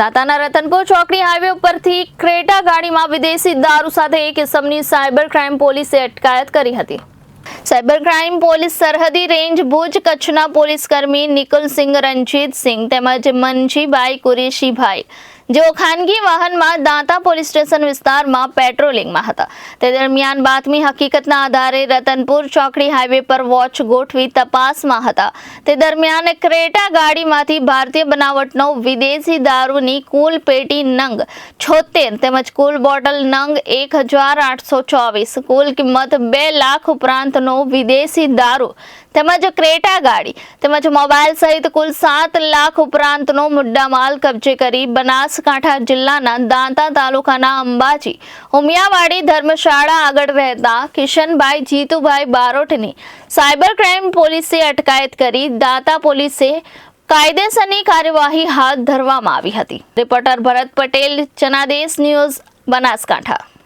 દાતાના રતનપુર ચોકડી હાઈવે ઉપરથી ક્રેટા ગાડીમાં વિદેશી દારૂ સાથે એક ઇસમની સાયબર ક્રાઇમ પોલીસે અટકાયત કરી હતી. સાયબર ક્રાઇમ પોલીસ સરહદી રેન્જ ભુજ કચ્છના પોલીસ કર્મી નિકુલસિંહ રણજીતસિંહ તેમજ મનજીભાઈ કુરેશીભાઈ જેઓ ખાનગી વાહનમાં દાંતા પોલીસ સ્ટેશન વિસ્તારમાં પેટ્રોલિંગમાં હતા. તે દરમિયાન બાતમી હકીકતના આધારે રતનપુર ચોકડી હાઈવે પર વોચ ગોઠવી તપાસમાં હતા. તે દરમિયાન ક્રેટા ગાડીમાંથી ભારતીય બનાવટનો વિદેશી દારૂની કુલ પેટી નંગ છોતેર તેમજ કુલ બોટલ નંગ એક હજાર આઠસો ચોવીસ, કુલ કિંમત બે લાખ ઉપરાંતનો વિદેશી દારૂ તેમજ ક્રેટા ગાડી તેમજ મોબાઈલ સહિત કુલ સાત લાખ ઉપરાંતનો મુદ્દામાલ કબજે કરી બનાસકાંઠા જિલ્લાના દાંતા તાલુકાના અંબાજી, ઉમિયાવાડી ધર્મશાળા આગળ રહેતા કિશનભાઈ જીતુભાઈ બારોટની સાયબર ક્રાઇમ પોલીસે અટકાયત કરી દાંતા પોલીસે કાયદેસરની કાર્યવાહી હાથ ધરવામાં આવી હતી. Reporter Bharat Patel, Janadesh news Banaskantha.